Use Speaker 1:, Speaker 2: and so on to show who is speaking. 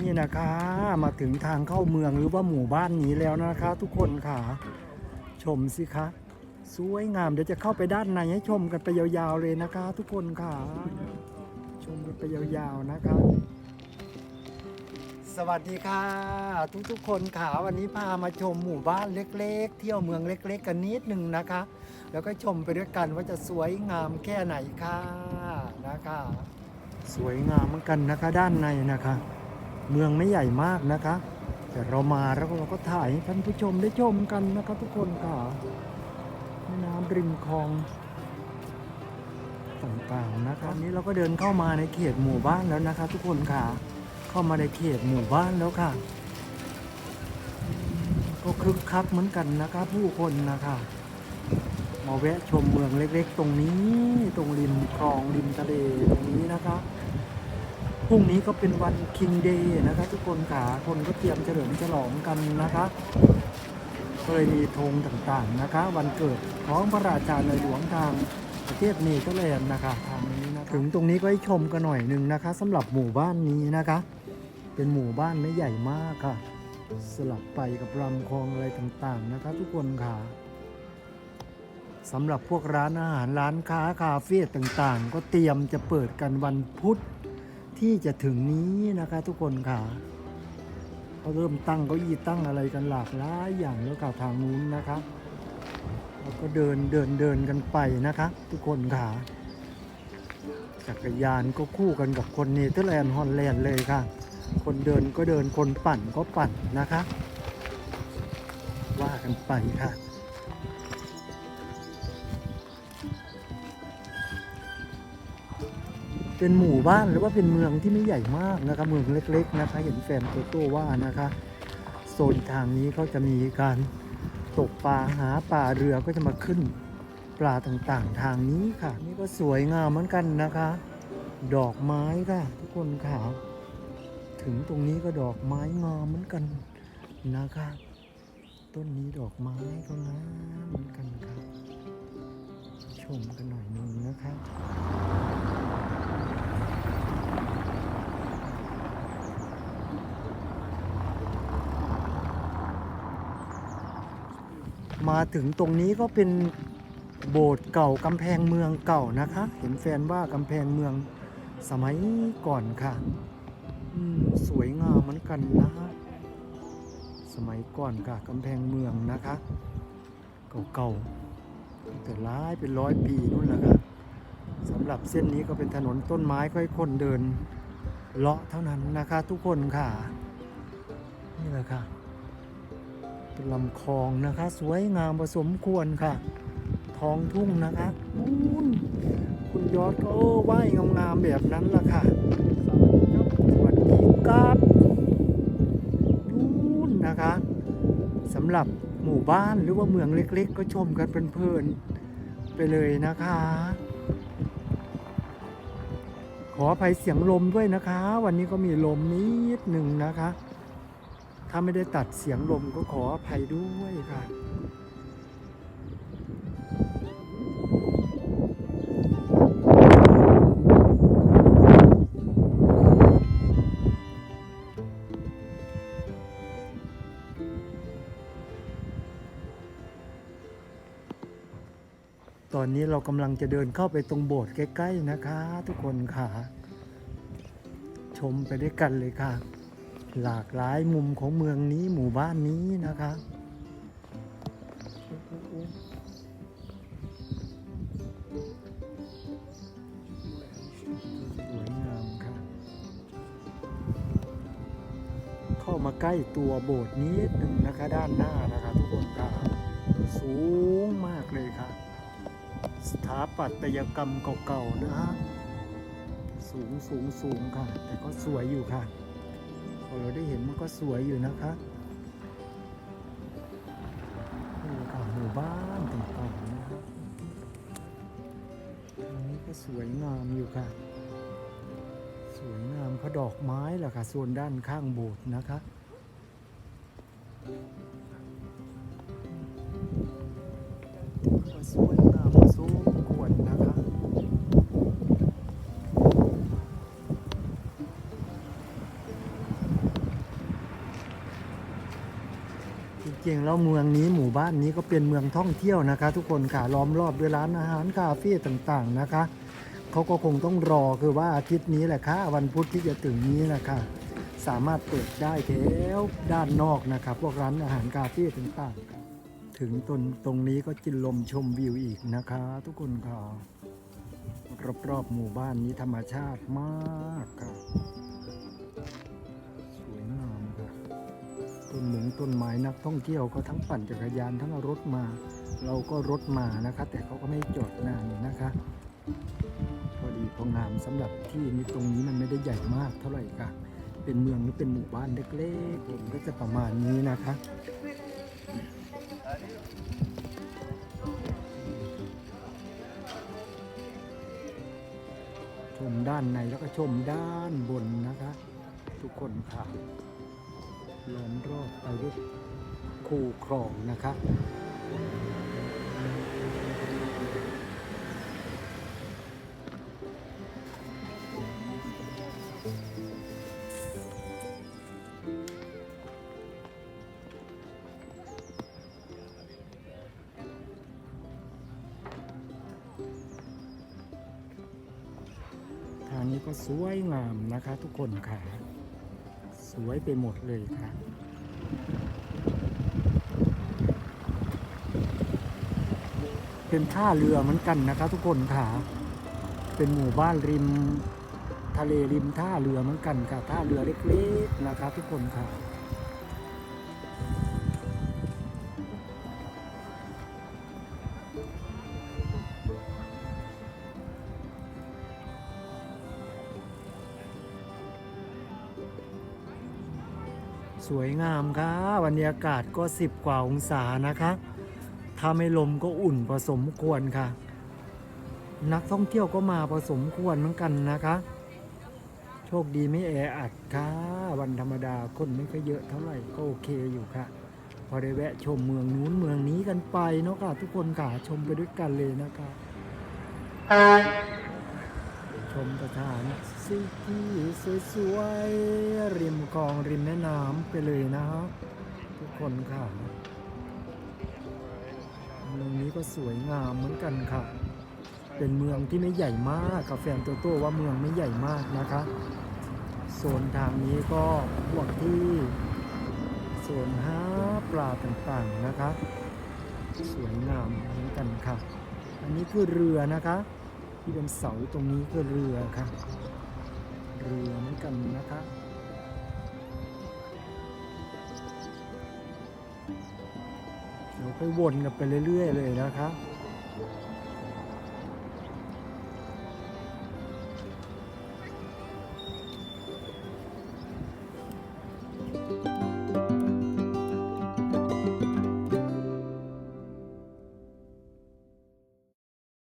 Speaker 1: นี่นะคะมาถึงทางเข้าเมืองหรือว่าหมู่บ้านนี้แล้วนะคะ ทุกคนค่ะ ชมสิคะสวยงามเดี๋ยวจะเข้าไปด้านในให้ชมกันไปยาวๆเลยนะคะ ทุกคนค่ะ ชมกันไปยาวๆนะคะ สวัสดีค่ะ ทุกๆ คนค่ะวันนี้พามาชมหมู่บ้านเล็ก ๆ เที่ยวเมืองเล็ก ๆ กันนิดหนึ่งนะคะ แล้วก็ชมไปด้วยกันว่าจะสวยงามแค่ไหนค่ะนะคะ สวยงามเหมือนกันนะคะด้านในนะคะ เมืองไม่ใหญ่มากนะคะ แต่เรามาแล้วเราก็ถ่ายให้ท่านผู้ชมได้ชมกันนะคะทุกคนค่ะแม่น้ำริมคลองต่างๆนะคะอันนี้เราก็เดินเข้ามาในเขตหมู่บ้านแล้วนะคะ ทุกคนค่ะ เข้ามาในเขตหมู่บ้านแล้วค่ะ ก็คึกคักเหมือนกันนะคะผู้คนนะคะมาแวะชมเมืองเล็ก ๆ ตรงนี้ตรงริมคลองริมทะเลตรงนี้นะคะ รุ่งนี้ก็เป็นวันคิงเดย์นะคะทุกคนขาคนก็เตรียมเฉลิมฉลองกันนะคะเคยมีธงต่างๆนะคะ วันเกิดของพระราชาในหลวงทางประเทศเนเธอร์แลนด์นะคะทางนี้นะะถึงตรงนี้ก็ให้ชมกันหน่อยหนึ่งนะคะสำหรับหมู่บ้านนี้นะคะ เป็นหมู่บ้านไม่ใหญ่มากค่ะ สลับไปกับลำคลองอะไรต่างๆนะคะ ทุกคนค่ะสำหรับพวกร้านอาหารร้านค้าคาเฟ่ต่างๆ ก็เตรียมจะเปิดกันวันพุธ ที่จะถึงนี้นะคะ ทุกคนค่ะเขาเริ่มตั้งเก้าอี้ตั้งอะไรกันหลากหลายอย่างแล้วค่ะทางนู้นนะคะแล้วก็เดินเดินเดินกันไปนะคะ ทุกคนค่ะ จักรยานก็คู่กันกับคนเนเธอร์แลนด์ฮอลแลนด์เลยค่ะ คนเดินก็เดินคนปั่นก็ปั่นนะคะ ว่ากันไปค่ะ เป็นหมู่บ้านหรือว่าเป็นเมืองที่ไม่ใหญ่มากนะคะเมืองเล็ก ๆ นะคะ เห็นแฟนโตโต้ว่านะคะโซนทางนี้เขาจะมีการตกปลาหาปลาเรือก็จะมาขึ้นปลาต่างๆ ทางนี้ค่ะ นี่ก็สวยงามเหมือนกันนะคะ ดอกไม้ค่ะ ทุกคนค่ะถึงตรงนี้ก็ดอกไม้งามเหมือนกันนะคะ ต้นนี้ดอกไม้ก็งามเหมือนกันค่ะชมกันหน่อยนึงนะคะ มาถึงตรงนี้ก็เป็นโบสถ์เก่ากำแพงเมืองเก่านะคะ เห็นแฟนว่ากำแพงเมืองสมัยก่อนค่ะสวยงามเหมือนกันนะฮะสมัยก่อนค่ะกำแพงเมืองนะคะ เก่าๆแต่ร้ายเป็นร้อยปีนู่นแหละค่ะสำหรับเส้นนี้ก็เป็นถนนต้นไม้ค่อยคนเดินเลาะเท่านั้นนะคะ ทุกคนค่ะ นี่แหละค่ะ ลำคลองนะคะ สวยงามผสมควรค่ะ ท้องทุ่งนะคะนู่นคุณยอดก็ว่ายงามๆแบบนั้นล่ะค่ะ สวัสดีครับนู่นนะคะสำหรับหมู่บ้านหรือว่าเมืองเล็ก ๆ ก็ชมกันเพลินๆไปเลยนะคะ ขออภัยเสียงลมด้วยนะคะ วันนี้ก็มีลมนิดหนึ่งนะคะ ถ้าไม่ได้ตัดเสียงลมก็ขออภัยด้วยค่ะตอนนี้เรากำลังจะเดินเข้าไปตรงโบสถ์ใกล้ ๆ นะคะ ทุกคนค่ะ ชมไปด้วยกันเลยค่ะ หลากหลายมุมของเมืองนี้หมู่บ้านนี้นะคะสวยงามค่ะ เข้ามาใกล้ตัวโบสถ์นิดหนึ่งนะคะด้านหน้านะคะ ทุกคนค่ะสูงมากเลยค่ะ สถาปัตยกรรมเก่าๆนะฮะสูงสูงสูงค่ะ แต่ก็สวยอยู่ค่ะ พอเราได้เห็นมันก็สวยอยู่นะคะนี่ก็หมู่บ้านต่างๆนะครับตรงนี้ก็สวยงามอยู่ค่ะ สวยงามเพราะดอกไม้แหละค่ะ ส่วนด้านข้างโบสถ์นะคะ จริงแล้วเมืองนี้หมู่บ้านนี้ก็เป็นเมืองท่องเที่ยวนะคะ ทุกคนค่ะล้อมรอบด้วยร้านอาหารคาเฟ่ต่างๆนะคะเขาก็คงต้องรอคือว่าอาทิตย์นี้แหละค่ะวันพุธที่จะถึงนี้นะคะสามารถเปิดได้แถวด้านนอกนะครับพวกร้านอาหารคาเฟ่ต่างๆ ถึงตรงตรงนี้ก็จินลมชมวิวอีกนะคะ ทุกคนค่ะรอบๆหมู่บ้านนี้ธรรมชาติมากค่ะ ต้นหมงต้นไม้นักท่องเที่ยวก็ทั้งปั่นจักรยานทั้งรถมา เราก็รถมานะคะ แต่เขาก็ไม่จอดนานนะคะพอดีพองามสำหรับที่นี้ตรงนี้มันไม่ได้ใหญ่มากเท่าไหร่ค่ะ เป็นเมืองหรือเป็นหมู่บ้านเล็กๆผมก็จะประมาณนี้นะคะชมด้านในแล้วก็ชมด้านบนนะคะ ทุกคนค่ะ ล้อมรอบไปด้วยคูคลองนะครับทางนี้ก็สวยงามนะคะทุกคนค่ะ สวยไปหมดเลยค่ะ เป็นท่าเรือเหมือนกันนะคะ ทุกคนค่ะ เป็นหมู่บ้านริม ทะเลริมท่าเรือเหมือนกันค่ะ ท่าเรือเล็กๆนะคะ ทุกคนค่ะ สวยงามค่ะบรรยากาศก็สิบกว่าองศานะคะ ถ้าไม่ลมก็อุ่นพอสมควรค่ะ นักท่องเที่ยวก็มาพอสมควรเหมือนกันนะคะ โชคดีไม่แออัดค่ะ วันธรรมดาคนไม่ค่อยเยอะเท่าไหร่ก็โอเคอยู่ค่ะ พอได้แวะชมเมืองนู้นเมืองนี้กันไปเนาะค่ะ ทุกคนค่ะชมไปด้วยกันเลยนะคะ ชมสถานที่สวยๆริมคลองริมแม่น้ำไปเลยนะครับทุกคนค่ะเมืองนี้ก็สวยงามเหมือนกันค่ะ เป็นเมืองที่ไม่ใหญ่มากกับแฟนตัวโต้ว่าเมืองไม่ใหญ่มากนะคะโซนทางนี้ก็พวกที่โซนหาปลาต่างๆนะคะ สวยงามเหมือนกันค่ะ อันนี้คือเรือนะคะ ที่เป็นเสาตรงนี้คือเรือค่ะ เรือเหมือนกันนะคะเราไปวนกันไปเรื่อยๆเลยนะคะ